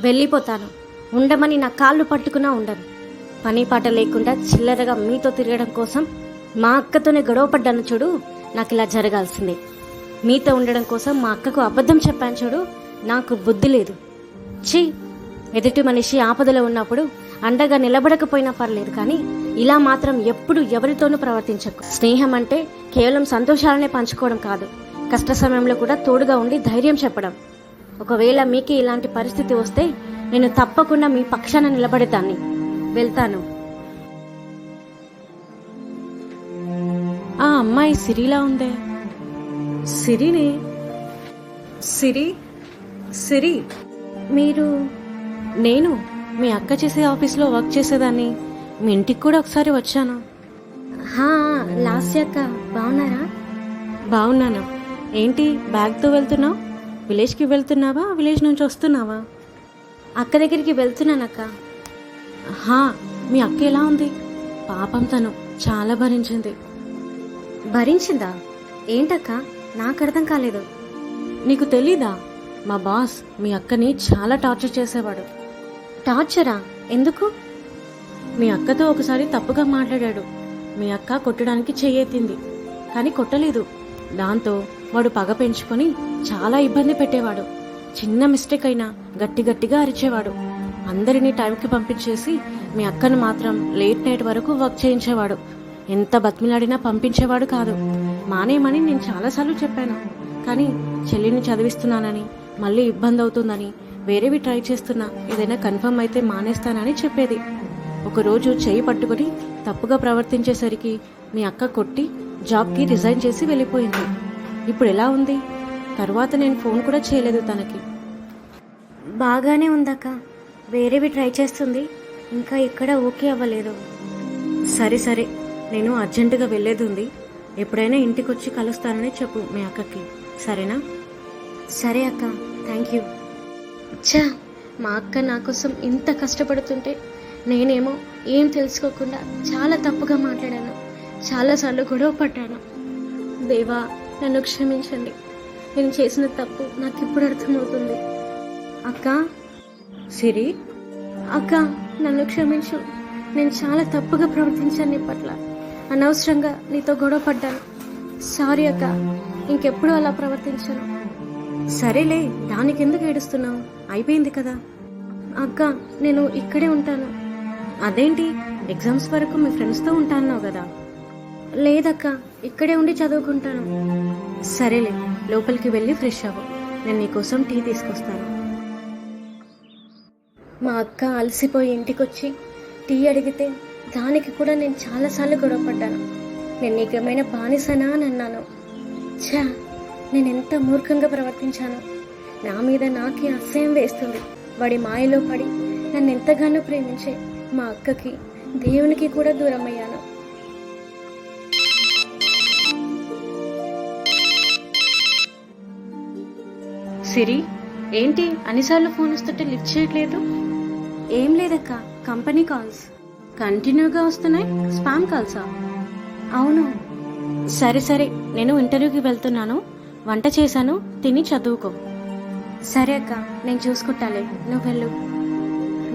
వెళ్ళిపోతాను. ఉండమని నా కాళ్ళు పట్టుకున్నా ఉండను. పని పాట లేకుండా చిల్లరగా మీతో తిరగడం కోసం మా అక్కతోనే గొడవ పడ్డాను చూడు. నాకు ఇలా జరగాల్సిందే. మీతో ఉండడం కోసం మా అక్కకు అబద్ధం చెప్పాను చూడు. నాకు బుద్ధి లేదు. ఛీ! ఎదుటి మనిషి ఆపదలో ఉన్నప్పుడు అండగా నిలబడకపోయినా పర్లేదు కానీ ఇలా మాత్రం ఎప్పుడు ఎవరితోనూ ప్రవర్తించకు. స్నేహం అంటే కేవలం సంతోషాలనే పంచుకోవడం కాదు. కష్ట సమయంలో కూడా తోడుగా ఉండి ధైర్యం చెప్పడం. ఒకవేళ మీకే ఇలాంటి పరిస్థితి వస్తే నేను తప్పకుండా మీ పక్షాన నిలబడేదాన్ని. వెళ్తాను. ఆ అమ్మాయి సిరిలా ఉందే. సిరిని? సిరి? సిరి? మీరు? నేను? మీ అక్క చేసే ఆఫీస్లో వర్క్ చేసేదాన్ని. మీ ఇంటికి కూడా ఒకసారి వచ్చాను. లాస్ట్ అక్క బాగున్నారా? బాగున్నాను. ఏంటి బ్యాగ్తో వెళ్తున్నావు? విలేజ్కి వెళ్తున్నావా? విలేజ్ నుంచి వస్తున్నావా? అక్క దగ్గరికి వెళ్తున్నానక్క. హా మీ అక్క ఎలా ఉంది? పాపం తను చాలా భరించింది. భరించిందా? ఏంటక్క? నాకు అర్థం కాలేదు. నీకు తెలీదా? మా బాస్ మీ అక్కని చాలా టార్చర్ చేసేవాడు. టార్చరా? ఎందుకు? మీ అక్కతో ఒకసారి తప్పుగా మాట్లాడాడు. మీ అక్క కొట్టడానికి చెయ్యెత్తింది. కానీ కొట్టలేదు. దాంతో వాడు పగ పెంచుకొని చాలా ఇబ్బంది పెట్టేవాడు. చిన్న మిస్టేక్ అయినా గట్టి గట్టిగా అరిచేవాడు. అందరినీ టైంకి పంపించేసి మీ అక్కను మాత్రం లేట్ నైట్ వరకు వర్క్ చేయించేవాడు. ఎంత బతిమిలాడినా పంపించేవాడు కాదు. మానేయమని నేను చాలాసార్లు చెప్పాను. కానీ చెల్లిని చదివిస్తున్నానని మళ్ళీ ఇబ్బంది అవుతుందని వేరేవి ట్రై చేస్తున్నా ఏదైనా కన్ఫర్మ్ అయితే మానేస్తానని చెప్పేది. ఒకరోజు చెయ్యి పట్టుకొని తప్పుగా ప్రవర్తించేసరికి మీ అక్క కొట్టి జాబ్కి రిజైన్ చేసి వెళ్ళిపోయింది. ఇప్పుడు ఎలా ఉంది? తర్వాత నేను ఫోన్ కూడా చేయలేదు తనకి. బాగానే ఉందక్క. వేరేవి ట్రై చేస్తుంది. ఇంకా ఇక్కడ ఓకే అవ్వలేదు. సరే సరే. నేను అర్జెంటుగా వెళ్ళేది ఉంది. ఎప్పుడైనా ఇంటికి వచ్చి కలుస్తానని చెప్పు మీ అక్కకి. సరేనా? సరే అక్క. Thank you. ఛా! మా అక్క నా కోసం ఇంత కష్టపడుతుంటే నేనేమో ఏం తెలుసుకోకుండా చాలా తప్పుగా మాట్లాడాను. చాలాసార్లు గొడవ పడ్డాను. దేవా నన్ను క్షమించండి. నేను చేసిన తప్పు నాకు ఇప్పుడు అర్థమవుతుంది. అక్క? సిరి? అక్క నన్ను క్షమించు. నేను చాలా తప్పుగా ప్రవర్తించాను నీ పట్ల. అనవసరంగా నీతో గొడవ పడ్డాను. సారీ అక్క ఇంకెప్పుడు అలా ప్రవర్తించను. సరేలే దానికి ఎందుకు ఏడుస్తున్నావు? అయిపోయింది కదా. అక్క నేను ఇక్కడే ఉంటాను. అదేంటి? ఎగ్జామ్స్ వరకు మీ ఫ్రెండ్స్తో ఉంటాన్నావు కదా. లేదక్క ఇక్కడే ఉండి చదువుకుంటాను. సరేలే. లోపలికి వెళ్ళి ఫ్రెష్ అవ్వు. నేను నీకోసం టీ తీసుకొస్తాను. మా అక్క అలసిపోయి ఇంటికొచ్చి టీ అడిగితే దానికి కూడా నేను చాలాసార్లు గొడవపడ్డాను. నేను నీకేమైనా బానిసనా అని అన్నాను. ఛా నేను ఎంత మూర్ఖంగా ప్రవర్తించాను. నా మీద నాకే అసహ్యం వేస్తుంది. వాడి మాయలో పడి నన్ను ఎంతగానో ప్రేమించే మా అక్కకి దేవునికి కూడా దూరమయ్యాను. సిరి ఏంటి అన్నిసార్లు ఫోన్ వస్తుంటే లిఫ్ట్ చేయట్లేదు? ఏం లేదక్క కంపెనీ కాల్స్. కంటిన్యూగా వస్తున్నాయి? స్పామ్ కాల్సా? అవును. సరే సరే నేను ఇంటర్వ్యూకి వెళ్తున్నాను. వంట చేశాను తిని చదువుకో. సరే అక్క నేను చూసుకుంటాలే. నువ్వు వెళ్ళు.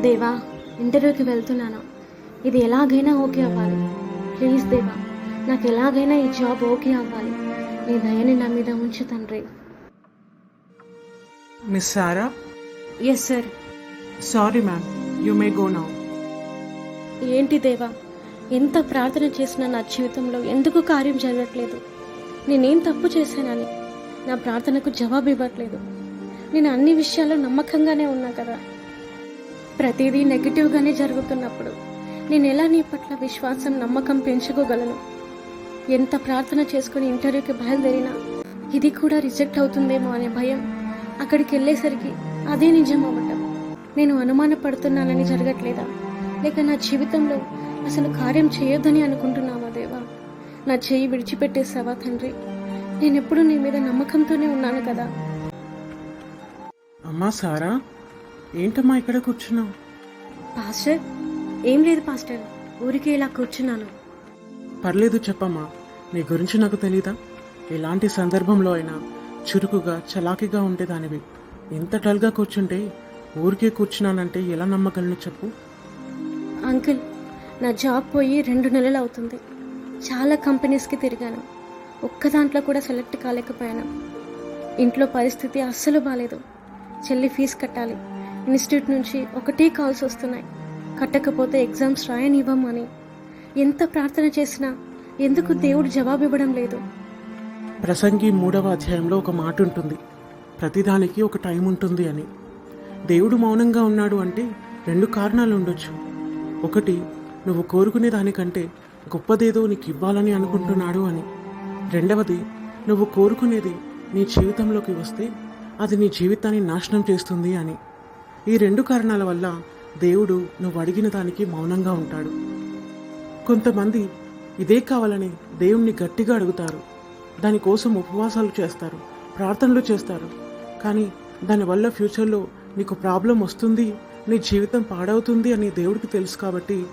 దేవా ఇంటర్వ్యూకి వెళ్తున్నాను. ఇది ఎలాగైనా ఓకే అవ్వాలి. ప్లీజ్ దేవా నాకు ఎలాగైనా ఈ జాబ్ ఓకే అవ్వాలి. నీ దయని నా మీద ఉంచు తండ్రి. Miss Sarah? Yes sir Sorry, ma'am. You may go now. ఏంటి దేవా? ఎంత ప్రార్థన చేసినా నా జీవితంలో ఎందుకు కార్యం జరగట్లేదు? నేనేం తప్పు చేశానని? నా ప్రార్థనకు జవాబు ఇవ్వట్లేదు. నేను అన్ని విషయాల్లో నమ్మకంగానే ఉన్నా కదా? ప్రతిదీ నెగిటివ్గానే జరుగుతున్నప్పుడు నేను ఎలా నీ పట్ల విశ్వాసం నమ్మకం పెంచుకోగలను? ఎంత ప్రార్థన చేసుకుని ఇంటర్వ్యూకి బయలుదేరినా ఇది కూడా రిజెక్ట్ అవుతుందేమో అనే భయం అక్కడికి వెళ్ళేసరికి అదే నిజం అవ్వటం. నేను అనుమానపడుతున్నానని జరగట్లేదా? లేక నా జీవితంలో అసలు కార్యం చేయొద్దని అనుకుంటున్నావా దేవా? నా చెయ్యి విడిచిపెట్టేసావా తండ్రి? నేనెప్పుడు నీ మీద నమ్మకంతోనే ఉన్నాను కదా. అమ్మా సారా ఏంటమ్మా ఇక్కడ కూర్చున్నావు? పాస్టర్ ఏం లేదు పాస్టర్ ఊరికే ఇలా కూర్చున్నాను. పర్లేదు చెప్పమ్మా నీ గురించి నాకు తెలీదా? ఎలాంటి సందర్భంలో అయినా చురుకుగా చలాకీగా ఉండేదానివి. ఇంత డల్గా కూర్చుంటే ఊరికే కూర్చున్నానంటే ఎలా నమ్మగలను చెప్పు? అంకుల్ నా జాబ్ పోయి రెండు నెలలు అవుతుంది. చాలా కంపెనీస్కి తిరిగాను. ఒక్క దాంట్లో కూడా సెలెక్ట్ కాలేకపోయాను. ఇంట్లో పరిస్థితి అస్సలు బాగాలేదు చెల్లి ఫీజు కట్టాలి. ఇన్స్టిట్యూట్ నుంచి ఒకటే కాల్స్ వస్తున్నాయి. కట్టకపోతే ఎగ్జామ్స్ రాయనివ్వమని. ఎంత ప్రార్థన చేసినా ఎందుకు దేవుడు జవాబు ఇవ్వడం లేదు? ప్రసంగి మూడవ అధ్యాయంలో ఒక మాట ఉంటుంది. ప్రతిదానికి ఒక టైం ఉంటుంది అని. దేవుడు మౌనంగా ఉన్నాడు అంటే రెండు కారణాలు ఉండొచ్చు. ఒకటి నువ్వు కోరుకునే దానికంటే గొప్పదేదో నీకు ఇవ్వాలని అనుకుంటున్నాడు అని. రెండవది నువ్వు కోరుకునేది నీ జీవితంలోకి వస్తే అది నీ జీవితాన్ని నాశనం చేస్తుంది అని. ఈ రెండు కారణాల వల్ల దేవుడు నువ్వు అడిగిన దానికి మౌనంగా ఉంటాడు. కొంతమంది ఇదే కావాలని దేవుణ్ణి గట్టిగా అడుగుతారు. దానికోసం ఉపవాసాలు చేస్తారు ప్రార్థనలు చేస్తారు. కానీ దానివల్ల ఫ్యూచర్లో నీకు ప్రాబ్లం వస్తుంది నీ జీవితం పాడవుతుంది అని దేవుడికి తెలుసు కాబట్టి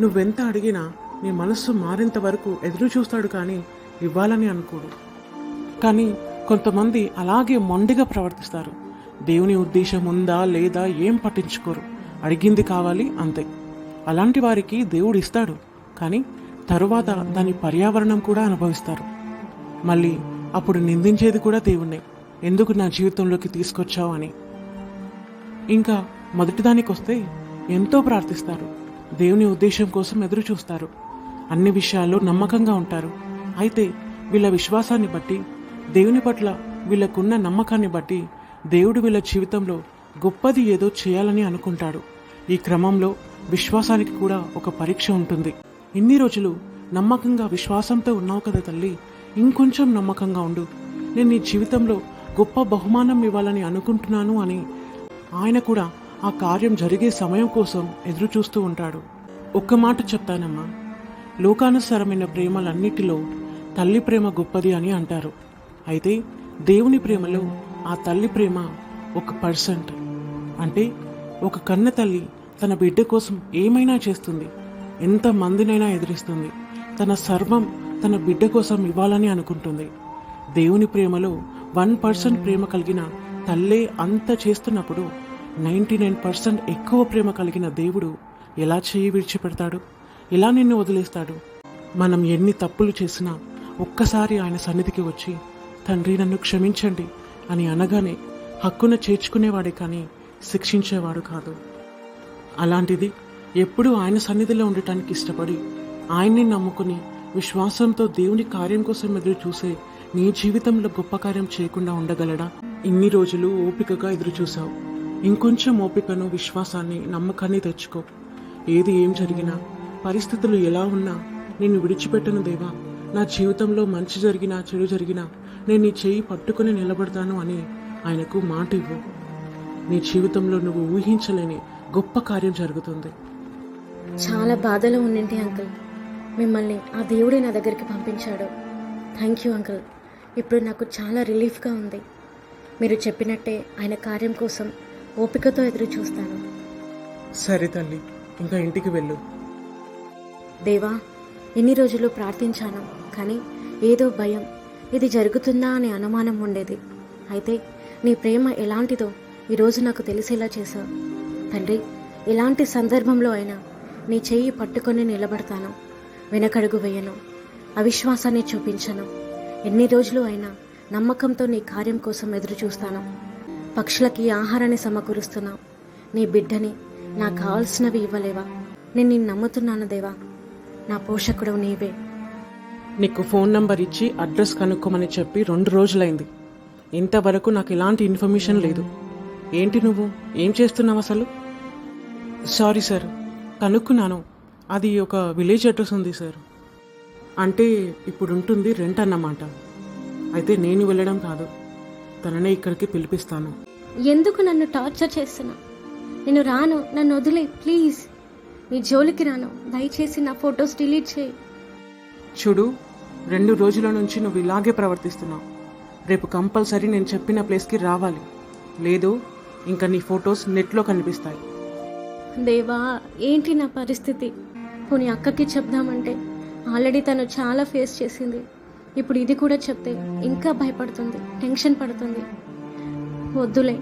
నువ్వెంత అడిగినా నీ మనస్సు మారేంత వరకు ఎదురు చూస్తాడు కానీ ఇవ్వాలని అనుకోడు. కానీ కొంతమంది అలాగే మొండిగా ప్రవర్తిస్తారు. దేవుని ఉద్దేశం ఉందా లేదా ఏం పట్టించుకోరు. అడిగింది కావాలి అంతే. అలాంటి వారికి దేవుడు ఇస్తాడు కానీ తరువాత దాని పర్యావరణం కూడా అనుభవిస్తారు. మళ్ళీ అప్పుడు నిందించేది కూడా దేవుణ్ణే. ఎందుకు నా జీవితంలోకి తీసుకొచ్చావు అని. ఇంకా మొదటిదానికి వస్తే ఎంతో ప్రార్థిస్తారు. దేవుని ఉద్దేశం కోసం ఎదురు చూస్తారు. అన్ని విషయాల్లో నమ్మకంగా ఉంటారు. అయితే వీళ్ళ విశ్వాసాన్ని బట్టి దేవుని పట్ల వీళ్ళకున్న నమ్మకాన్ని బట్టి దేవుడు వీళ్ళ జీవితంలో గొప్పది ఏదో చేయాలని అనుకుంటాడు. ఈ క్రమంలో విశ్వాసానికి కూడా ఒక పరీక్ష ఉంటుంది. ఇన్ని రోజులు నమ్మకంగా విశ్వాసంతో ఉన్నావు కదా తల్లి ఇంకొంచెం నమ్మకంగా ఉండు. నేను నీ జీవితంలో గొప్ప బహుమానం ఇవ్వాలని అనుకుంటున్నాను అని ఆయన కూడా ఆ కార్యం జరిగే సమయం కోసం ఎదురు చూస్తూ ఉంటాడు. ఒక్క మాట చెప్తానమ్మా. లోకానుసారమైన ప్రేమలన్నిటిలో తల్లి ప్రేమ గొప్పది అని అంటారు. అయితే దేవుని ప్రేమలో ఆ తల్లి ప్రేమ ఒక పర్సెంట్. అంటే ఒక కన్న తల్లి తన బిడ్డ కోసం ఏమైనా చేస్తుంది ఎంత మందినైనా ఎదిరిస్తుంది తన సర్వం తన బిడ్డ కోసం ఇవ్వాలని అనుకుంటుంది. దేవుని ప్రేమలో వన్ పర్సెంట్ ప్రేమ కలిగిన తల్లే అంత చేస్తున్నప్పుడు నైంటీ నైన్ పర్సెంట్ ఎక్కువ ప్రేమ కలిగిన దేవుడు ఎలా చేయి విడిచిపెడతాడు ఎలా నిన్ను వదిలేస్తాడు? మనం ఎన్ని తప్పులు చేసినా ఒక్కసారి ఆయన సన్నిధికి వచ్చి తండ్రి నన్ను క్షమించండి అని అనగానే హక్కున చేర్చుకునేవాడే కానీ శిక్షించేవాడు కాదు. అలాంటిది ఎప్పుడూ ఆయన సన్నిధిలో ఉండటానికి ఇష్టపడి ఆయన్ని నమ్ముకుని విశ్వాసంతో దేవుని కార్యం కోసం ఎదురు చూసే నీ జీవితంలో గొప్ప కార్యం చేయకుండా ఉండగలడా? ఇన్ని రోజులు ఓపికగా ఎదురు చూసావు ఇంకొంచెం ఓపికను విశ్వాసాన్ని నమ్మకాన్ని తెచ్చుకో. ఏది ఏం జరిగినా పరిస్థితులు ఎలా ఉన్నా నేను విడిచిపెట్టను దేవా. నా జీవితంలో మంచి జరిగినా చెడు జరిగినా నేను నీ చేయి పట్టుకుని నిలబడతాను అని ఆయనకు మాట ఇవ్వు. నీ జీవితంలో నువ్వు ఊహించలేని గొప్ప కార్యం జరుగుతుంది. చాలా బాధలో ఉండింటి అంకుల్. మిమ్మల్ని ఆ దేవుడే నా దగ్గరికి పంపించాడు. థ్యాంక్ యూ అంకుల్ ఇప్పుడు నాకు చాలా రిలీఫ్గా ఉంది. మీరు చెప్పినట్టే ఆయన కార్యం కోసం ఓపికతో ఎదురు చూస్తాను. సరే తల్లి ఇంకా ఇంటికి వెళ్ళు. దేవా ఎన్ని రోజులు ప్రార్థించాను కానీ ఏదో భయం. ఇది జరుగుతుందా అనే అనుమానం ఉండేది. అయితే నీ ప్రేమ ఎలాంటిదో ఈరోజు నాకు తెలిసేలా చేశావు. తండ్రి ఎలాంటి సందర్భంలో అయినా నీ చెయ్యి పట్టుకొని నిలబడతాను. వెనకడుగు వేయను. అవిశ్వాసాన్ని చూపించను. ఎన్ని రోజులు అయినా నమ్మకంతో నీ కార్యం కోసం ఎదురు చూస్తాను. పక్షులకి ఆహారాన్ని సమకూరుస్తున్నావు నీ బిడ్డని నాకు కావాల్సినవి ఇవ్వలేవా? నేను నిన్ను నమ్ముతున్నాను దేవా. నా పోషకుడు నీవే. నీకు ఫోన్ నంబర్ ఇచ్చి అడ్రస్ కనుక్కోమని చెప్పి రెండు రోజులైంది. ఇంతవరకు నాకు ఇలాంటి ఇన్ఫర్మేషన్ లేదు. ఏంటి నువ్వు? ఏం చేస్తున్నావు అసలు? Sorry sir. కనుక్కున్నాను. అది ఒక విలేజ్ అడ్రస్ ఉంది సార్. అంటే ఇప్పుడు ఉంటుంది రెంట్ అన్నమాట. అయితే నేను వెళ్ళడం కాదు. తననే ఇక్కడికి పిలిపిస్తాను. ఎందుకు నన్ను టార్చర్ చేస్తున్నా? నేను రాను నన్ను వదిలే ప్లీజ్. నీ జోలికి రాను. దయచేసి నా ఫొటోస్ డిలీట్ చేయి. చూడు రెండు రోజుల నుంచి నువ్వు ఇలాగే ప్రవర్తిస్తున్నావు. రేపు కంపల్సరీ నేను చెప్పిన ప్లేస్కి రావాలి. లేదు ఇంకా నీ ఫొటోస్ నెట్లో కనిపిస్తాయి. దేవా ఏంటి నా పరిస్థితి? పోనీ అక్కకి చెప్దామంటే ఆల్రెడీ తను చాలా ఫేస్ చేసింది. ఇప్పుడు ఇది కూడా చెప్తే ఇంకా భయపడుతుంది టెన్షన్ పడుతుంది. వద్దులే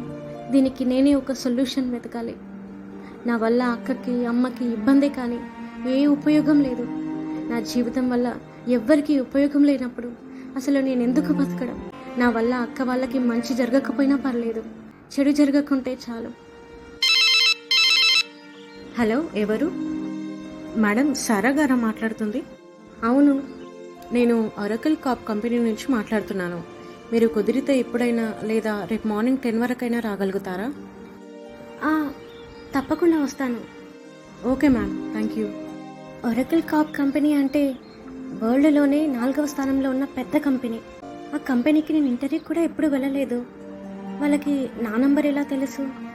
దీనికి నేనే ఒక సొల్యూషన్ వెతకాలి. నా వల్ల అక్కకి అమ్మకి ఇబ్బందే కానీ ఏ ఉపయోగం లేదు. నా జీవితం వల్ల ఎవ్వరికీ ఉపయోగం లేనప్పుడు అసలు నేను ఎందుకు బతకడం? నా వల్ల అక్క వాళ్ళకి మంచి జరగకపోయినా పర్లేదు చెడు జరగకుంటే చాలు. హలో ఎవరు? మేడం సారా గారా మాట్లాడుతుంది? అవును. నేను ఒరకల్ కాప్ కంపెనీ నుంచి మాట్లాడుతున్నాను. మీరు కుదిరితే ఎప్పుడైనా లేదా రేపు మార్నింగ్ టెన్ వరకైనా రాగలుగుతారా? తప్పకుండా వస్తాను. Okay ma'am thank you. Oracle corp company అంటే వరల్డ్లోనే నాలుగవ స్థానంలో ఉన్న పెద్ద కంపెనీ. ఆ కంపెనీకి నేను ఇంటర్వ్యూ కూడా ఎప్పుడు వెళ్ళలేదు. వాళ్ళకి నా నంబర్ ఎలా తెలుసు?